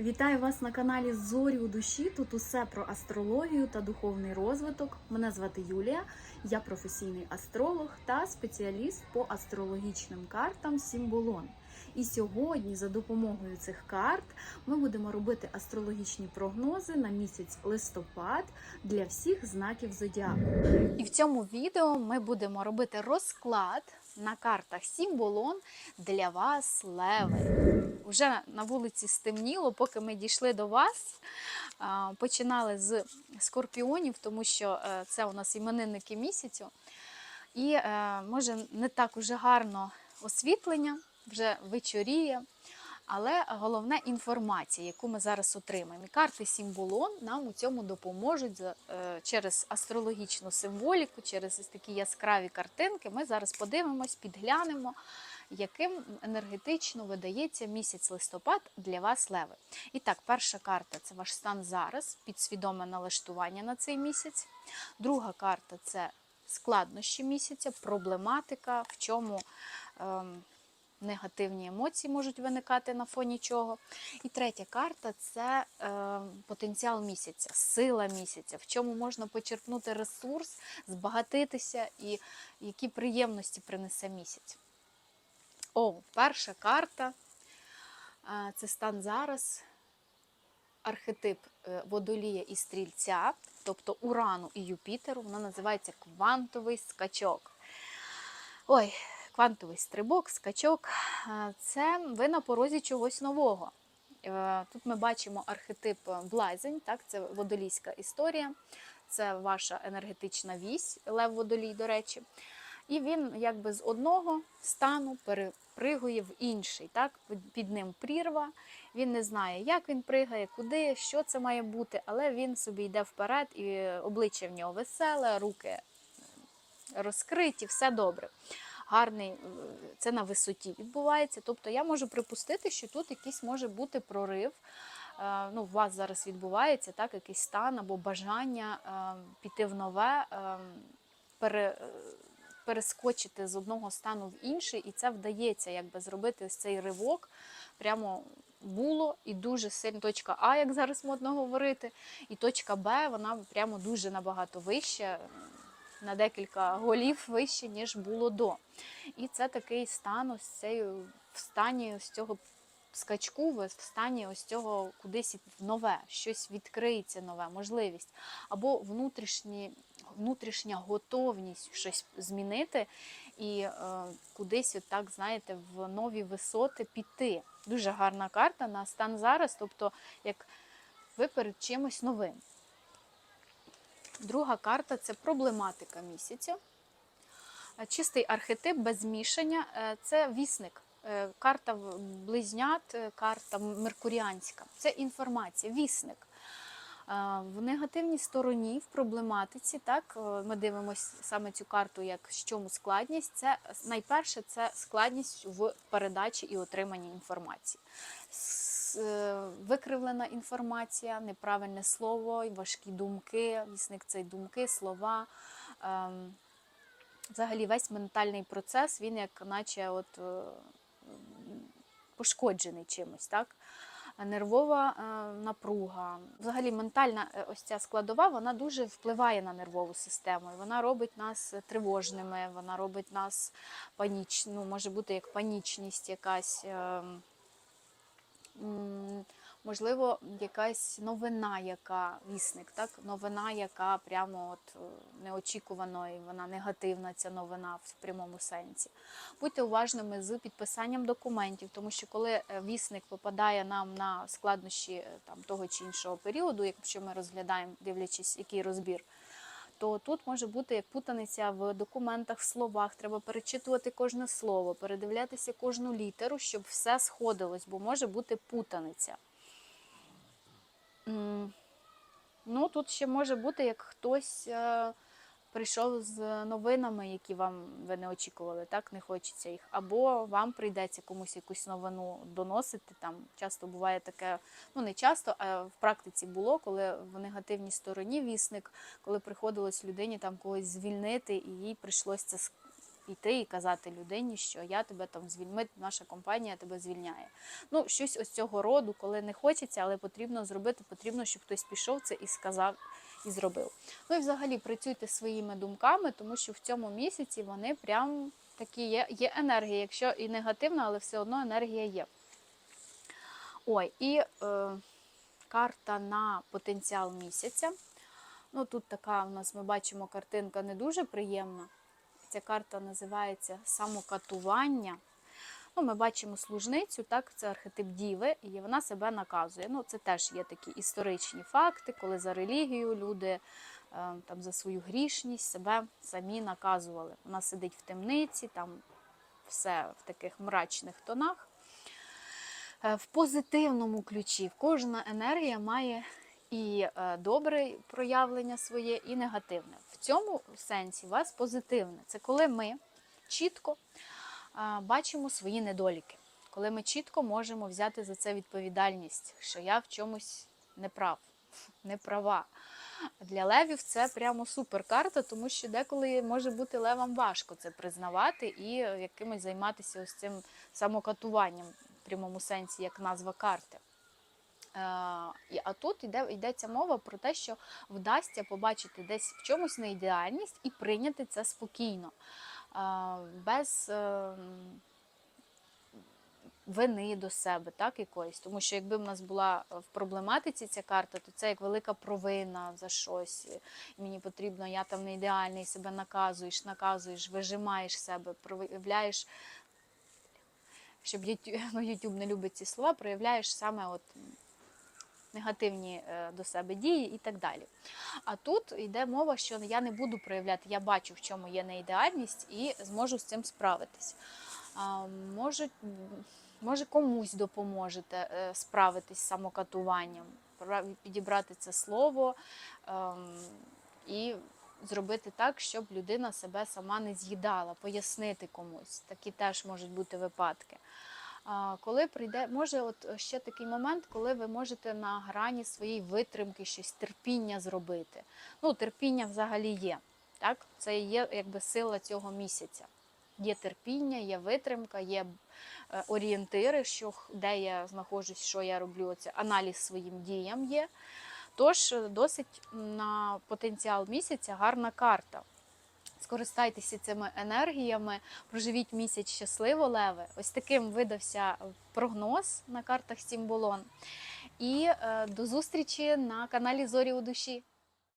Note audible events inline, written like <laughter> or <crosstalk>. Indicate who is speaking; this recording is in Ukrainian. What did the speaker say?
Speaker 1: Вітаю вас на каналі Зорі у душі. Тут усе про астрологію та духовний розвиток. Мене звати Юлія, я професійний астролог та спеціаліст по астрологічним картам Сімболон. І сьогодні, за допомогою цих карт, ми будемо робити астрологічні прогнози на місяць листопад для всіх знаків зодіаку. І в цьому відео ми будемо робити розклад на картах Сімболон для вас, леви. Вже на вулиці стемніло, поки ми дійшли до вас. Починали з скорпіонів, тому що е, це у нас іменинники місяцю. І е, може не так уже гарно освітлення, вже вечоріє. Але головне інформація, яку ми зараз отримаємо. І карти Сімболон нам у цьому допоможуть е, через астрологічну символіку, через такі яскраві картинки. Ми зараз подивимось, підглянемо, яким енергетично видається місяць листопад для вас, леви. І так, перша карта це ваш стан зараз, підсвідоме налаштування на цей місяць. Друга карта це складнощі місяця, проблематика, в чому. Ем, Негативні емоції можуть виникати на фоні чого. І третя карта це е, потенціал місяця, сила місяця, в чому можна почерпнути ресурс, збагатитися і які приємності принесе місяць. О, перша карта це стан зараз, архетип е, водолія і стрільця, тобто Урану і Юпітеру. Вона називається квантовий скачок. Ой, квантовий стрибок, скачок це ви на порозі чогось нового. Е, Тут ми бачимо архетип блазень, так, це водолійська історія, це ваша енергетична вісь, Лев Водолій, до речі. І він якби з одного стану перепригує в інший. Так? Під- ним прірва. Він не знає, як він пригає, куди, що це має бути, але він собі йде вперед, і обличчя в нього веселе, руки розкриті, все добре. Гарний, е, це на висоті відбувається. Тобто я можу припустити, що тут якийсь може бути прорив. Е, Ну, у вас зараз відбувається так, якийсь стан або бажання е, піти в нове, е, пере, е, перескочити з одного стану в інший, і це вдається якби зробити ось цей ривок. Прямо було і дуже сильно точка А, як зараз модно говорити, і точка Б, вона прямо дуже набагато вища, на декілька голів вище, ніж було до. І це такий стан ось цей в стані ось цього скачку, ви в стані ось цього кудись нове, щось відкриється нове, можливість. Або внутрішні, внутрішня готовність щось змінити і е, кудись, от так, знаєте, в нові висоти піти. Дуже гарна карта на стан зараз, тобто як ви перед чимось новим. Друга карта це проблематика місяця. Чистий архетип без змішання е, це вісник. Е, Карта близнят, е, карта меркуріанська. Це інформація, вісник. Е, В негативній стороні, в проблематиці, так, ми дивимося саме цю карту, як в чому складність. Це найперше це складність в передачі і отриманні інформації. Викривлена інформація, неправильне слово, важкі думки, вісник це думки, слова. Ем, Взагалі весь ментальний процес, він як наче от, пошкоджений чимось, так? Нервова е, напруга. Взагалі ментальна е, ось ця складова, вона дуже впливає на нервову систему. Вона робить нас тривожними, вона робить нас паніч... ну, може бути як панічність якась. е, м, Можливо, якась новина, яка вісник, так? Новина, яка прямо от е, неочікувано, і вона негативна, ця новина в прямому сенсі. Будьте уважними з підписанням документів, тому що коли е, вісник попадає нам на складнощі е, там, того чи іншого періоду, якщо ми розглядаємо, дивлячись, який розбір, то тут може бути як путаниця в документах, в словах. Треба перечитувати кожне слово, передивлятися кожну літеру, щоб все сходилось, бо може бути путаниця. Ну, тут ще може бути, як хтось е, прийшов з новинами, які вам ви не очікували, так не хочеться їх. Або вам прийдеться комусь якусь новину доносити. Там часто буває таке, ну не часто, а в практиці було, коли в негативній стороні вісник, коли приходилось людині там когось звільнити, і їй прийшлося це йти і казати людині, що я тебе там звільню, наша компанія тебе звільняє. Ну, щось ось цього роду, коли не хочеться, але потрібно зробити, потрібно, щоб хтось пішов це і сказав, і зробив. Ну і взагалі працюйте своїми думками, тому що в цьому місяці вони прям такі є, є енергія, якщо і негативна, але все одно енергія є. Ой, і е, карта на потенціал місяця. Ну, тут така у нас ми бачимо картинка не дуже приємна. Ця карта називається самокатування. Ну, ми бачимо служницю, так, це архетип діви, і вона себе наказує. Ну, це теж є такі історичні факти, коли за релігію люди е, там, за свою грішність себе самі наказували. Вона сидить в темниці, там все в таких мрачних тонах. Е, В позитивному ключі кожна енергія має і е, добре проявлення своє, і негативне. В цьому сенсі вас позитивне. Це коли ми чітко е, бачимо свої недоліки, коли ми чітко можемо взяти за це відповідальність, що я в чомусь не прав, <laughs> не права. Для левів це прямо супер карта, тому що деколи може бути левам важко це признавати і якимось займатися ось цим самокатуванням в прямому сенсі, як назва карти. Е, А тут йде, йдеться мова про те, що вдасться побачити десь в чомусь неідеальність і прийняти це спокійно, е, без е, вини до себе, так, якоїсь. Тому що якби в нас була в проблематиці ця карта, то це як велика провина за щось. Мені потрібно, я там не ідеальний, себе наказуєш, наказуєш, вижимаєш себе, проявляєш щоб YouTube, <laughs> ну, YouTube не любить ці слова, проявляєш саме от негативні е, до себе дії і так далі. А тут йде мова, що я не буду проявляти, я бачу, в чому є неідеальність, і зможу з цим справитись. Може, може комусь допоможете е, справитись з самокатуванням, підібрати це слово ем, і зробити так, щоб людина себе сама не з'їдала, пояснити комусь. Такі теж можуть бути випадки. Коли прийде, може, от ще такий момент, коли ви можете на грані своєї витримки щось терпіння зробити. Ну, терпіння взагалі є. Так? Це є якби сила цього місяця. Є терпіння, є витримка, є е, орієнтири, що, де я знаходжусь, що я роблю. Оце аналіз своїм діям є. Тож е, досить на потенціал місяця гарна карта. Скористайтеся цими енергіями, проживіть місяць щасливо, леви. Ось таким видався прогноз на картах Сімболон. І е, до зустрічі на каналі Зорі у душі.